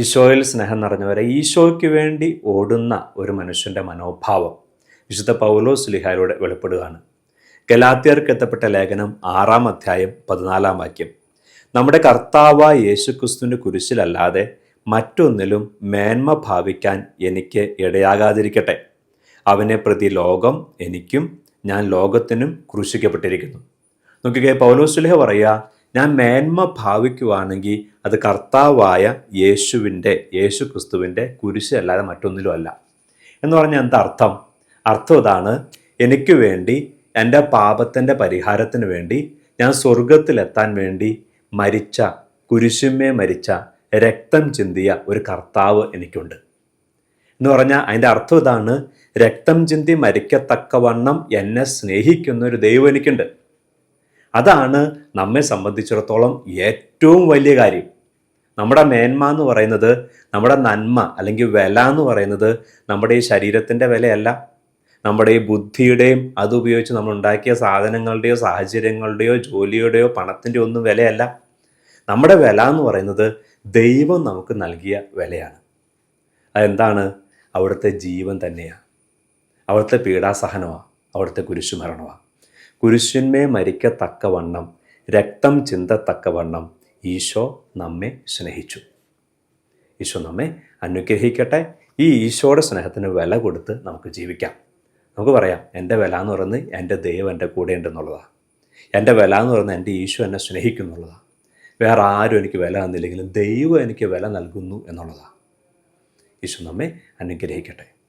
ഈശോയിൽ സ്നേഹം നിറഞ്ഞവരെ ഈശോയ്ക്ക് വേണ്ടി ഓടുന്ന ഒരു മനുഷ്യന്റെ മനോഭാവം വിശുദ്ധ പൗലോ സുലിഹായിലൂടെ വെളിപ്പെടുകയാണ്. ഗലാത്തിയർക്ക് എത്തപ്പെട്ട ലേഖനം ആറാം അധ്യായം പതിനാലാം വാക്യം. നമ്മുടെ കർത്താവായ യേശുക്രിസ്തുവിന്റെ കുരിശിലല്ലാതെ മറ്റൊന്നിലും മേന്മ ഭാവിക്കാൻ എനിക്ക് ഇടയാകാതിരിക്കട്ടെ. അവനെ പ്രതി ലോകം എനിക്കും ഞാൻ ലോകത്തിനും ക്രൂശിക്കപ്പെട്ടിരിക്കുന്നു. നോക്കിക്കേ പൗലോസുലേഹ പറയുക ഞാൻ മേന്മ ഭാവിക്കുവാണെങ്കിൽ അത് കർത്താവായ യേശുവിന്റെ യേശു ക്രിസ്തുവിന്റെ കുരിശ് അല്ലാതെ മറ്റൊന്നിലും അല്ല. എന്ന് പറഞ്ഞാൽ എന്താ അർത്ഥം? അർത്ഥം ഇതാണ് എനിക്ക് വേണ്ടി എന്റെ പാപത്തിന്റെ പരിഹാരത്തിന് വേണ്ടി ഞാൻ സ്വർഗത്തിലെത്താൻ വേണ്ടി മരിച്ച കുരിശുമേ മരിച്ച രക്തം ചിന്തിയ ഒരു കർത്താവ് എനിക്കുണ്ട്. എന്ന് പറഞ്ഞാൽ അതിന്റെ അർത്ഥം ഇതാണ് രക്തം ചിന്തി മരിക്കത്തക്കവണ്ണം എന്നെ സ്നേഹിക്കുന്ന ഒരു ദൈവം എനിക്കുണ്ട്. അതാണ് നമ്മെ സംബന്ധിച്ചിടത്തോളം ഏറ്റവും വലിയ കാര്യം. നമ്മുടെ മേന്മ എന്ന് പറയുന്നത് നമ്മുടെ നന്മ അല്ലെങ്കിൽ വില എന്ന് പറയുന്നത് നമ്മുടെ ഈ ശരീരത്തിന്റെ വിലയല്ല. നമ്മുടെ ഈ ബുദ്ധിയുടെയും അതുപയോഗിച്ച് നമ്മൾ ഉണ്ടാക്കിയ സാധനങ്ങളുടെയോ സാഹചര്യങ്ങളുടെയോ ജോലിയുടെയോ പണത്തിന്റെയോ ഒന്നും വിലയല്ല. നമ്മുടെ വില എന്ന് പറയുന്നത് ദൈവം നമുക്ക് നൽകിയ വിലയാണ്. അതെന്താണ്? അവിടുത്തെ ജീവൻ തന്നെയാണ്. അവിടുത്തെ പീഡാസഹനമാണ്. അവിടുത്തെ കുരിശുമരണമാണ്. കുരിശുന്മേ മരിക്കത്തക്കവണ്ണം രക്തം ചിന്തത്തക്കവണ്ണം ഈശോ നമ്മെ സ്നേഹിച്ചു. ഈശോ നമ്മെ അനുഗ്രഹിക്കട്ടെ. ഈ ഈശോയുടെ സ്നേഹത്തിന് വില കൊടുത്ത് നമുക്ക് ജീവിക്കാം. നമുക്ക് പറയാം എന്റെ വില എന്ന് പറയുന്നത് എന്റെ ദൈവം എന്റെ കൂടെ ഉണ്ടെന്നുള്ളതാണ് എന്റെ വില എന്ന് പറയുന്നത് എന്റെ ഈശോ എന്നെ സ്നേഹിക്കുന്നുള്ളതാണ് വേറെ ആരും എനിക്ക് വില തന്നില്ലെങ്കിലും ദൈവം എനിക്ക് വില നൽകുന്നു എന്നുള്ളതാണ് ഈശോ നമ്മെ അനുഗ്രഹിക്കട്ടെ.